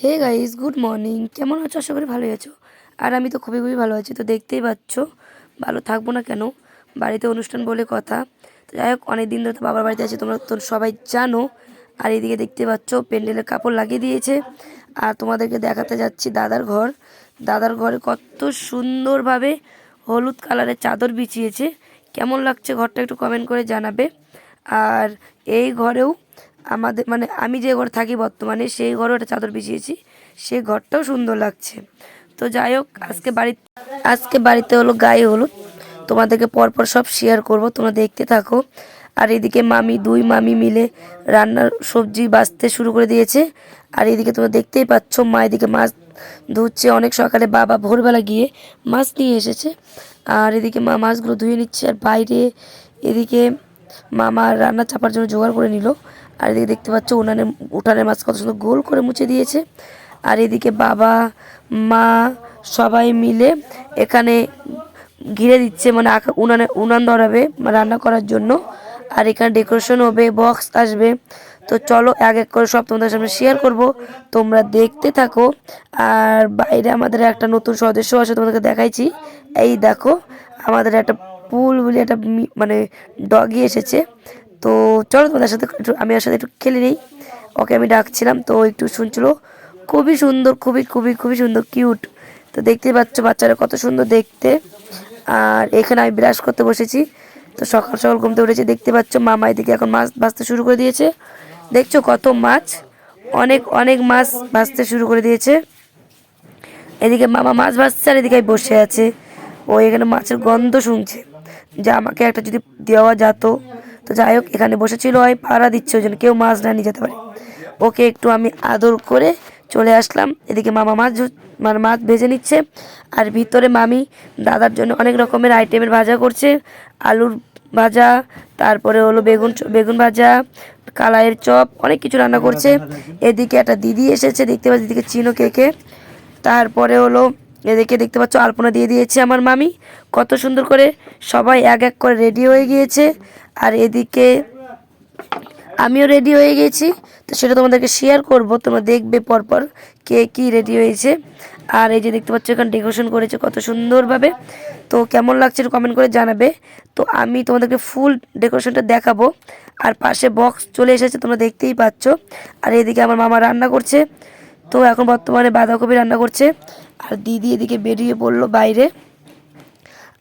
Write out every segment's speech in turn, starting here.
Hey guys good morning কেমন আছো? আশা করি ভালোই আছো। আর আমি তো খুবই খুবই ভালো আছি। তো দেখতেই পাচ্ছ, ভালো থাকব না কেন? বাড়িতে অনুষ্ঠান বলে কথা। তো যাই হোক অনেক দিন ধরে তো বাবার বাড়িতে আছি। তোমরা তো সবাই জানো। আর এদিকে দেখতে পাচ্ছ প্যান্ডেলের কাপড় লাগিয়ে দিয়েছে। আর তোমাদেরকে দেখাতে যাচ্ছি দাদার ঘর। দাদার ঘরে কত সুন্দরভাবে হলুদ কালারের চাদর বিছিয়েছে। কেমন লাগছে? ঘরটা একটু কমেন্ট করে জানাবে। আর এই ঘরেও আমাদের মানে আমি যে ঘরে থাকি বর্তমানে, সেই ঘরেও একটা চাদর বিছিয়েছি। সেই ঘরটাও সুন্দর লাগছে। তো যাই হোক, আজকে বাড়ি, আজকে বাড়িতে হলো গায়ে হলুদ। তোমাদেরকে পরপর সব শেয়ার করব, তোমরা দেখতে থাকো। আর এদিকে মামি, দুই মামি মিলে রান্নার সবজি বাঁচতে শুরু করে দিয়েছে। আর এদিকে তোমরা দেখতেই পাচ্ছ, মা এদিকে মাছ ধুচ্ছে। অনেক সকালে বাবা ভোরবেলা গিয়ে মাছ নিয়ে এসেছে। আর এদিকে মা মাছগুলো ধুয়ে নিচ্ছে। আর বাইরে এদিকে মামা রান্না চাপার জন্য জোগাড় করে নিল। আর এদিকে দেখতে পাচ্ছ উনানের উঠানের মাছ কত সুন্দর গোল করে মুছে দিয়েছে। আর এদিকে বাবা, মা সবাই মিলে এখানে ঘিরে দিচ্ছে মানে উনানে, উনান ধরাবে মানে রান্না করার জন্য। আর এখানে ডেকোরেশন হবে বক্স আসবে। তো চলো এক এক করে সব তোমাদের সামনে শেয়ার করব। তোমরা দেখতে থাকো। আর বাইরে আমাদের একটা নতুন সদস্য আছে তোমাদেরকে দেখাইছি। এই দেখো, আমাদের একটা পুল বলে একটা মানে ডগি এসেছে। তো চলো তোমাদের সাথে আমি ওর সাথে একটু খেলে নিই। ওকে আমি ডাকছিলাম, তো একটু শুনছিল। খুবই সুন্দর, খুবই খুবই খুবই সুন্দর কিউট তো দেখতে পাচ্ছ বাচ্চারা কত সুন্দর দেখতে। আর এখানে আমি ব্রাশ করতে বসেছি। তো সকাল সকাল ঘুমতে উঠেছি, দেখতে পাচ্ছ মামা এদিকে এখন মাছ ভাজতে শুরু করে দিয়েছে। দেখছ কত মাছ? অনেক অনেক মাছ ভাজতে শুরু করে দিয়েছে। এদিকে মামা মাছ ভাজছে আর এদিকে বসে আছে। ও এখানে মাছের গন্ধ শুনছে। যে আমাকে একটা যদি দেওয়া যেত তো যাই হোক, এখানে বসেছিল, ওই পাড়া দিচ্ছে, ওই জন্য কেউ মাছ না নিয়ে যেতে পারে। ওকে একটু আমি আদর করে চলে আসলাম। এদিকে মামা মাছ মানে মাছ ভেজে নিচ্ছে, আর ভিতরে মামি দাদার জন্য অনেক রকমের আইটেমের ভাজা করছে। আলুর ভাজা, তারপরে হলো বেগুন বেগুন ভাজা, কালাইয়ের চপ, অনেক কিছু রান্না করছে। এদিকে একটা দিদি এসেছে, দেখতে পাচ্ছি, এদিকে চিনো কেকে তারপরে হলো, এদিকে দেখতে পাচ্ছ, আলপনা দিয়ে দিয়েছে আমার মামি। কত সুন্দর করে সবাই এক এক করে রেডি হয়ে গিয়েছে। আর এদিকে আমিও রেডি হয়ে গেছি। তো সেটা তোমাদেরকে শেয়ার করব। তোমরা দেখবে পরপর কে কি রেডি হয়েছে। আর এই যে দেখতে পাচ্ছ, এখানে ডেকোরেশন করেছে কত সুন্দরভাবে। তো কেমন লাগছে কমেন্ট করে জানাবে। তো আমি তোমাদেরকে ফুল ডেকোরেশনটা দেখাবো। আর পাশে বক্স চলে এসেছে, তোমরা দেখতেই পাচ্ছ। আর এদিকে আমার মামা রান্না করছে। তো এখন বর্তমানে বাঁধাকপি রান্না করছে। আর দিদি এদিকে বেরিয়ে পড়ল বাইরে।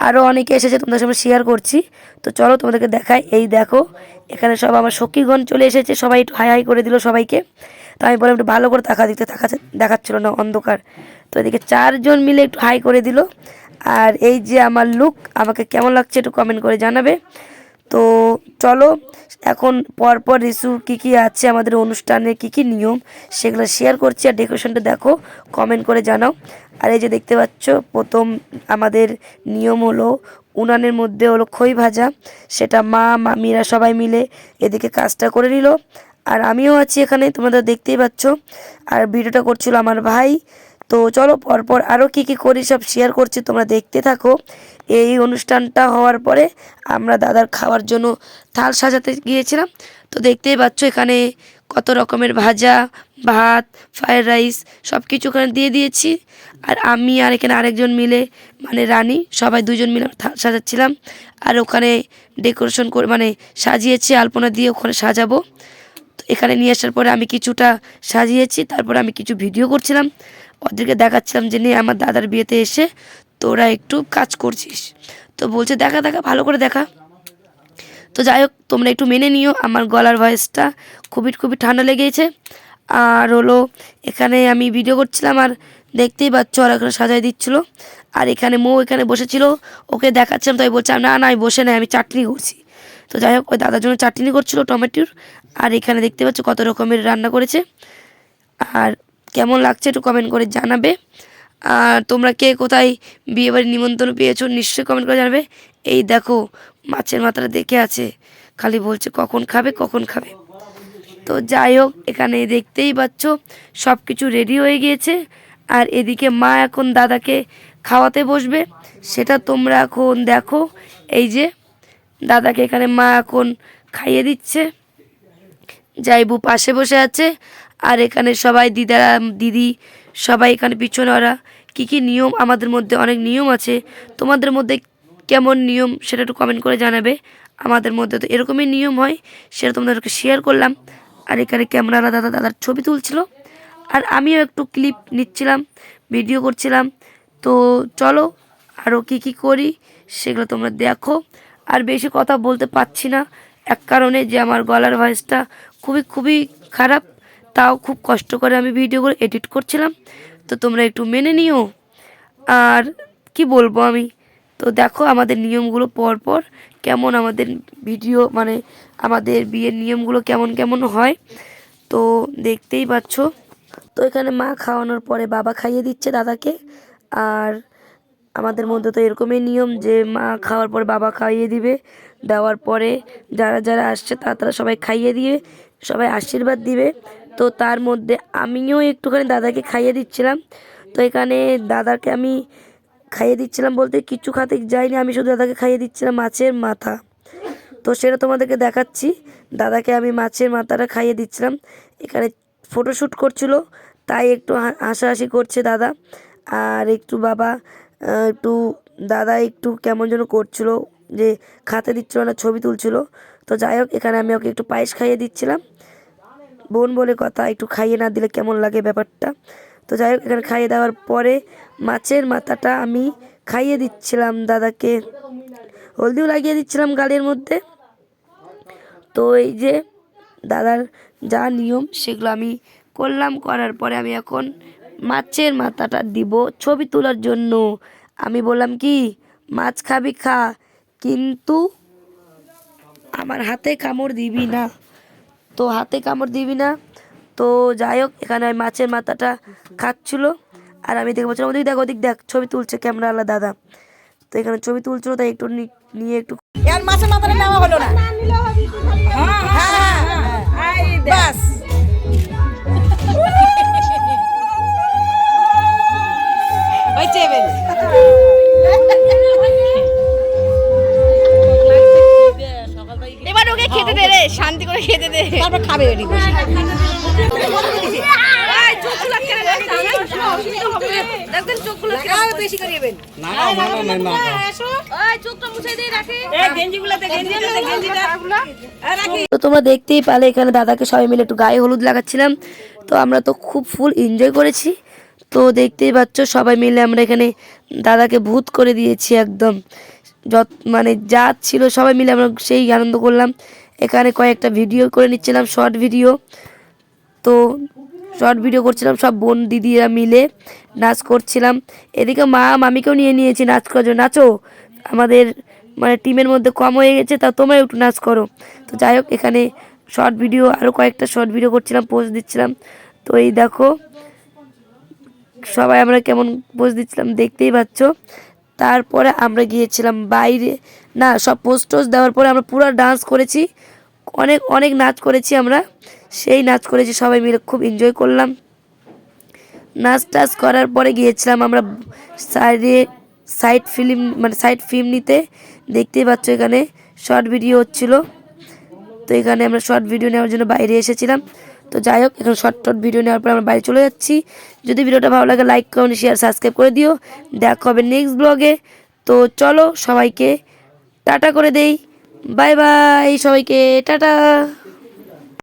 আরও অনেকে এসেছে তোমাদের সঙ্গে শেয়ার করছি। তো চলো তোমাদেরকে দেখাই। এই দেখো, এখানে সব আমার সখীগণ চলে এসেছে। সবাই একটু হাই হাই করে দিল সবাইকে। তো আমি বললাম একটু ভালো করে দেখা দিতে দেখাচ্ছে দেখাচ্ছিল না, অন্ধকার। তো এদিকে চারজন মিলে একটু হাই করে দিল। আর এই যে আমার লুক আমাকে কেমন লাগছে একটু কমেন্ট করে জানাবে। তো চলো, এখন পরপর রিসু কী কী আছে, আমাদের অনুষ্ঠানে কী কী নিয়ম, সেগুলো শেয়ার করছি। আর ডেকোরেশনটা দেখো কমেন্ট করে জানাও। আর এই যে দেখতে পাচ্ছ, প্রথম আমাদের নিয়ম হলো উনানের মধ্যে হলো খই ভাজা, সেটা মা, মামিরা সবাই মিলে এদিকে কাজটা করে নিল। আর আমিও আছি এখানে তোমাদের দেখতেই পাচ্ছ। আর ভিডিওটা করছিল আমার ভাই। তো চলো পরপর আরও কী কী করি সব শেয়ার করছি, তোমরা দেখতে থাকো। এই অনুষ্ঠানটা হওয়ার পরে আমরা দাদার খাওয়ার জন্য থাল সাজাতে গিয়েছিলাম। তো দেখতেই পাচ্ছ এখানে কত রকমের ভাজা, ভাত ফ্রায়েড রাইস সব কিছু ওখানে দিয়ে দিয়েছি। আর আমি আর এখানে আরেকজন মিলে মানে রানী, সবাই দুজন মিলে সাজাচ্ছিলাম। আর ওখানে ডেকোরেশন করে মানে সাজিয়েছি, আলপনা দিয়ে ওখানে সাজাবো। তো এখানে নিয়ে আসার পরে আমি কিছুটা সাজিয়েছি, তারপরে আমি কিছু ভিডিও করছিলাম। ওদেরকে দেখাচ্ছিলাম যে নিয়ে আমার দাদার বিয়েতে এসে তোরা একটু কাজ করছিস। তো বলছে, দেখা দেখা, ভালো করে দেখা। তো যাই হোক, তোমরা একটু মেনে নিও, আমার গলার ভয়েসটা খুবই খুবই ঠান্ডা লেগেছে। আর হলো, এখানে আমি ভিডিও করছিলাম আর দেখতেই পাচ্ছ ওরা এখানে সাজাই দিচ্ছিল। আর এখানে মৌ এখানে বসেছিল, ওকে দেখাচ্ছিলাম, তাই বলছিলাম না না আমি বসে নাই, আমি চাটনি করছি। তো যাই হোক, ওই দাদার জন্য চাটনি করছিল টমেটোর। আর এখানে দেখতে পাচ্ছ কত রকমের রান্না করেছে। আর কেমন লাগছে একটু কমেন্ট করে জানাবে। আর তোমরা কে কোথায় বিয়েবাড়ির নিমন্ত্রণ পেয়েছ, নিশ্চয়ই কমেন্ট করে জানাবে। এই দেখো, মাছের মাথাটা দেখে আছে। খালি বলছে, কখন খাবে কখন খাবে? তো যাই হোক, এখানে দেখতেই পাচ্ছ সব কিছু রেডি হয়ে গিয়েছে। আর এদিকে মা এখন দাদাকে খাওয়াতে বসবে। সেটা তোমরা এখন দেখো। এই যে, দাদাকে এখানে মা এখন খাইয়ে দিচ্ছে। জাইবু পাশে বসে আছে। আর এখানে সবাই দিদারা, দিদি, সবাই এখানে পিছনে ওরা। কী কী নিয়ম? আমাদের মধ্যে অনেক নিয়ম আছে। তোমাদের মধ্যে কেমন নিয়ম সেটা একটু কমেন্ট করে জানাবে। আমাদের মধ্যে তো এরকমই নিয়ম হয়, সেটা তোমাদেরকে শেয়ার করলাম। আর এখানে ক্যামেরালা দাদা দাদার ছবি তুলছিল। আর আমিও একটু ক্লিপ নিচ্ছিলাম ভিডিও করছিলাম। তো চলো আরও কী কী করি সেগুলো তোমরা দেখো। আর বেশি কথা বলতে পারছি না, এক কারণে যে আমার গলার ভয়েসটা খুবই খুবই খারাপ, তাও খুব কষ্ট করে আমি ভিডিওগুলো এডিট করছিলাম। তো তোমরা একটু মেনে নিও। আর কি বলব আমি? তো দেখো আমাদের নিয়মগুলো পর পর কেমন আমাদের ভিডিও মানে আমাদের বিয়ের নিয়মগুলো কেমন কেমন হয়, তো দেখতেই পাচ্ছ। তো এখানে মা খাওয়ানোর পরে বাবা খাইয়ে দিচ্ছে দাদাকে, আর আমাদের মধ্যে তো এরকমই নিয়ম যে মা খাওয়ার পরে বাবা খাইয়ে দিবে, দেওয়ার পরে যারা যারা আসছে তারা তারা সবাই খাইয়ে দিয়ে সবাই আশীর্বাদ দিবে। তো তার মধ্যে আমিও একটুখানি দাদাকে খাইয়ে দিচ্ছিলাম। তো এখানে দাদাকে আমি খাইয়ে দিচ্ছিলাম বলতে কিছু খাতে যাইনি আমি শুধু দাদাকে খাইয়ে দিচ্ছিলাম মাছের মাথা। তো সেটা তোমাদেরকে দেখাচ্ছি। দাদাকে আমি মাছের মাথাটা খাইয়ে দিচ্ছিলাম। এখানে ফটোশ্যুট করছিল, তাই একটু হাসাহাসি করছে দাদা। আর একটু বাবা একটু দাদা একটু কেমন যেন করছিল, যে খাতে দিচ্ছিল না, ছবি তুলছিল। তো যাই হোক, এখানে আমি ওকে একটু পায়েস খাইয়ে দিচ্ছিলাম। বোন বলে কথা, একটু খাইয়ে না দিলে কেমন লাগে ব্যাপারটা। তো যাই হোক, এখানে খাইয়ে দেওয়ার পরে মাছের মাথাটা আমি খাইয়ে দিচ্ছিলাম দাদাকে। হলদিও লাগিয়ে দিচ্ছিলাম গালের মধ্যে। তো এই যে দাদার যা নিয়ম, সেগুলো আমি করলাম। করার পরে আমি এখন মাছের মাথাটা দিব ছবি তোলার জন্য। আমি বললাম কি, মাছ খাবি খা, কিন্তু আমার হাতে কামড় দিবি না। তো হাতে কামড় দিবি না তো যাই হোক এখানে ওই মাছের মাথাটা খাচ্ছিল। আর আমি দেখে বলছিলাম ওদিক দেখ ওদিক দেখ ছবি তুলছে ক্যামেরাওয়ালা দাদা। তো এখানে ছবি তুলছিল তাই একটু নিয়ে একটু এর মাছের মাথাটা নেওয়া হলো না। হ্যাঁ হ্যাঁ বাস। গেঞ্জিটা রাখি তো তোমরা দেখতেই পালে এখানে দাদাকে সবাই মিলে একটু গায়ে হলুদ লাগাচ্ছিলাম তো আমরা তো খুব ফুল এনজয় করেছি তো দেখতেই পাচ্ছ সবাই মিলে আমরা এখানে দাদাকে ভূত করে দিয়েছি একদম যত মানে যা ছিল সবাই মিলে আমরা সেই আনন্দ করলাম এখানে কয়েকটা ভিডিও করে নিচ্ছিলাম শর্ট ভিডিও তো শর্ট ভিডিও করছিলাম, সব বোন দিদিরা মিলে নাচ করছিলাম। এদিকে মা মামিকেও নিয়ে নিয়েছি নাচ করার জন্য। নাচো, আমাদের মানে টিমের মধ্যে কম হয়ে গেছে, তা তোমরা একটু নাচ করো। তো যাই হোক, এখানে শর্ট ভিডিও আরও কয়েকটা শর্ট ভিডিও করছিলাম পোস্ট দিচ্ছিলাম। তো এই দেখো, সবাই আমরা কেমন পোস্ট দিচ্ছিলাম, দেখতেই পাচ্ছ। তারপরে আমরা গিয়েছিলাম বাইরে। না, সব পোস্ট দেওয়ার পরে আমরা পুরো ডান্স করেছি। অনেক অনেক নাচ করেছি আমরা। সেই নাচ করেছি, সবাই মিলে খুব এনজয় করলাম। নাচ টাচ করার পরে গিয়েছিলাম আমরা সাইডে সাইড ফিল্ম মানে সাইড ফিল্ম নিতে। দেখতেই পাচ্ছ এখানে শর্ট ভিডিও হচ্ছিল। তো এখানে আমরা শর্ট ভিডিও নেওয়ার জন্য বাইরে এসেছিলাম। তো যাই হোক, এখন শর্ট শর্ট ভিডিও নেওয়ার পর আমরা বাড়ি চলে যাচ্ছি। যদি ভিডিওটা ভালো লাগে লাইক কমেন্ট শেয়ার সাবস্ক্রাইব করে দিও। দেখা হবে নেক্সট ব্লগে তো চলো সবাইকে টাটা করে দেই। বাই বাই সবাইকে টাটা।